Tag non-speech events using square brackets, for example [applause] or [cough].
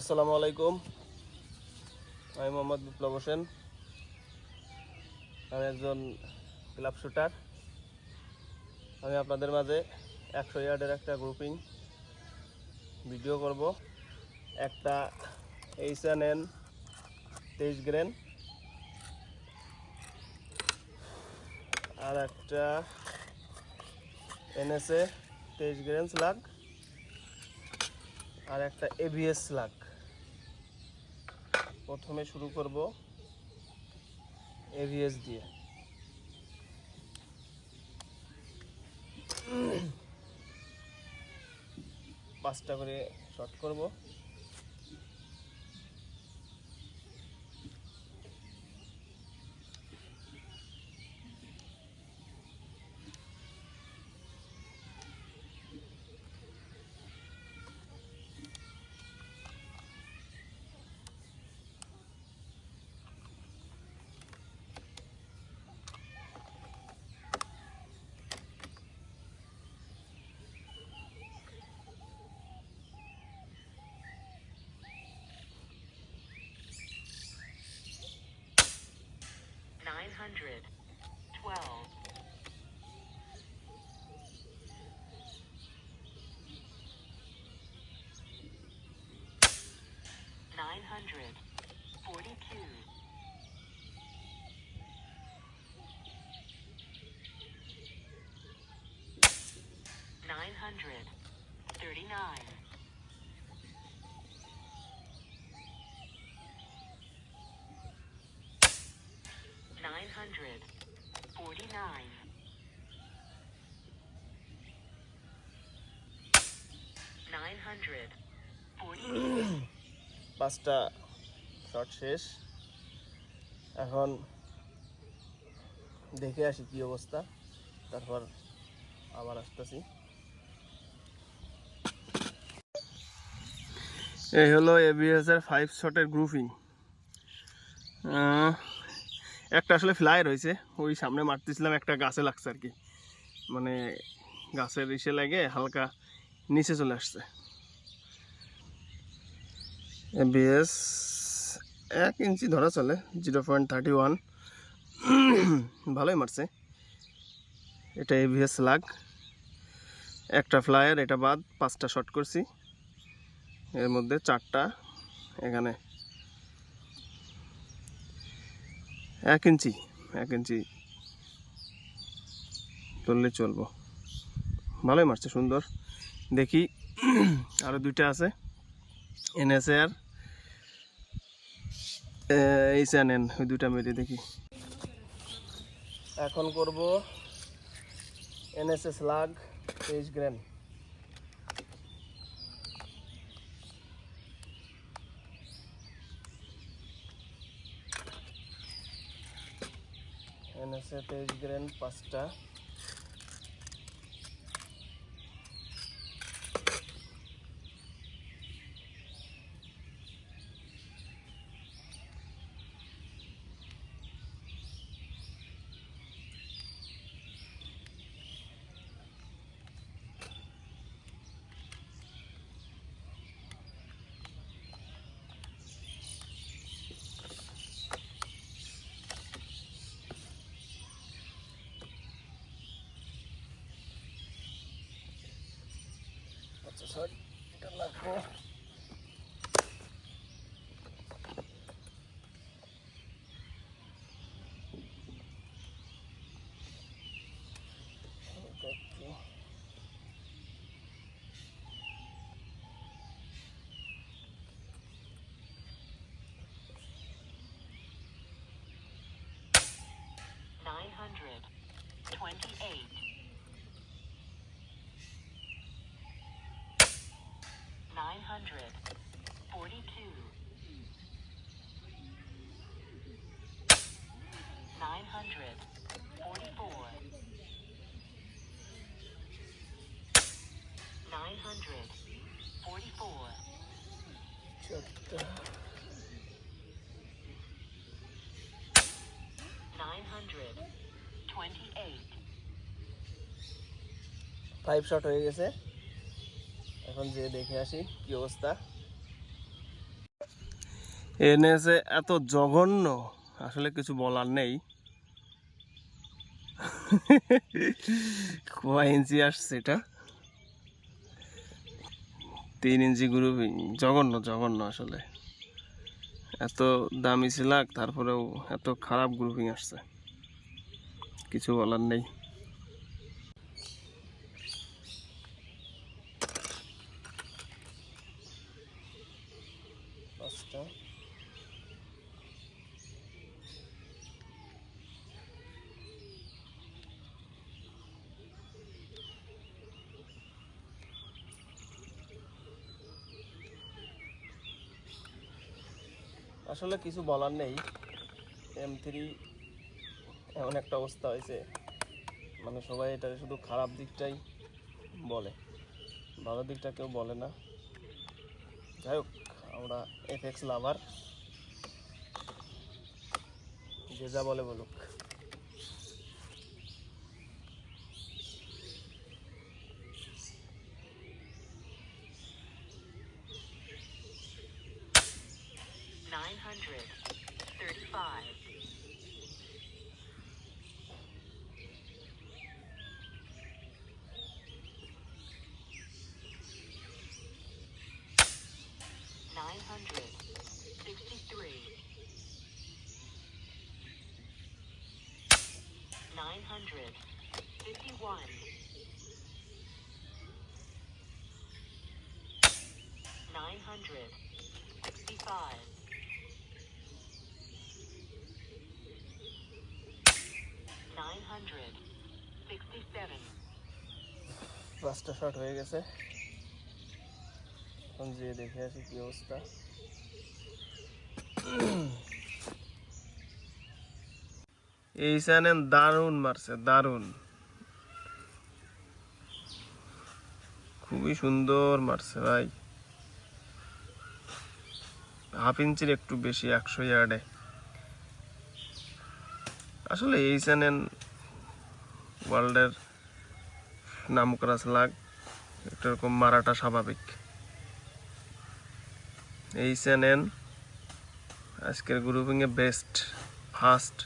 আসসালামু আলাইকুম। আমি মোহাম্মদ বিপ্লব হোসেন। আমি একজন ক্লাব শুটার। আমি আপনাদের মাঝে একশো ইয়ার্ডের একটা গ্রুপিং ভিডিও করব। একটা এইচ এন এন তেইশ গ্রেন। আর একটা এনএসএ তেইশ গ্রেন স্লাগ। আর একটা এবিএস লাগ প্রথমে শুরু করব এভিএস দিয়ে। পাঁচটা করে শর্ট করব। Hundred forty-two nine hundred thirty-nine nine hundred forty-nine nine hundred পাঁচটা শর্ট শেষ। এখন দেখে আসি কি অবস্থা। তারপর আবার আসতেছি। এই হলো এবিএস এর ফাইভ শটের গ্রুপিং একটা আসলে ফ্লাই রয়েছে ওই সামনে মারতেছিলাম, একটা গাছে লাগছে আর কি। মানে গাছের ইসে লাগে হালকা নিচে চলে আসছে। এবিএস এক ইঞ্চি ধরা চলে, জিরো পয়েন্ট থার্টি ওয়ান। ভালোই মারছে। এটা এবিএস লাগ। একটা ফ্লায়ার, এটা বাদ, পাঁচটা শট করছি। এর মধ্যে চারটা এখানে। এক ইঞ্চি এক ইঞ্চি তুললে চলবো। ভালোই মারছে, সুন্দর। দেখি আরও দুইটা আছে। এনএসএ আর এইচ এন এন ওই দুটা মেরে দেখি। এখন করব এনএসএস লাগ, তেইশ গ্রেন এনএসএ তেইশ গ্রেন পাঁচটা। এটা [laughs] hundred forty-two nine hundred forty-four nine hundred forty-four চারটা nine hundred twenty-eight five shot হয়ে গেছে এখন যে দেখে আসি কি অবস্থা। এনেছে এত জঘন্য, আসলে কিছু বলার নেই। কয় ইঞ্চি আসছে এটা? তিন ইঞ্চি গ্রুপিং জঘন্য জঘন্য আসলে। এত দামি ছিলাক, তারপরেও এত খারাপ গ্রুপিং আসছে। কিছু বলার নেই। পাঁচটা আসলে কিছু বলার নেই। এম থ্রি এমন একটা অবস্থা হয়েছে। মানে সবাই এটা শুধু খারাপ দিকটাই বলে। ভালো দিকটা কেউ বলে না। যাই হোক। আমরা এফএক্স লাভার যে যা বলে বলুক Nine hundred thirty-five. hundred fifty-one. Nine hundred sixty-five. Nine hundred sixty-seven. পাঁচটা শট হয়ে গেছে এখন যেয়ে দেখে আসি কি অবস্থা এই চ্যানেল দারুণ মারছে, দারুণ। খুবই সুন্দর মারছে ভাই। হাফ ইঞ্চির একটু বেশি, একশো ইয়ার্ডে আসলে এই চ্যানেল ওয়ার্ল্ডের নাম করা স্লাগ, একটা রকম মারাটা স্বাভাবিক। এই চ্যানেল আজকের গ্রুপিংয়ে বেস্ট ফার্স্ট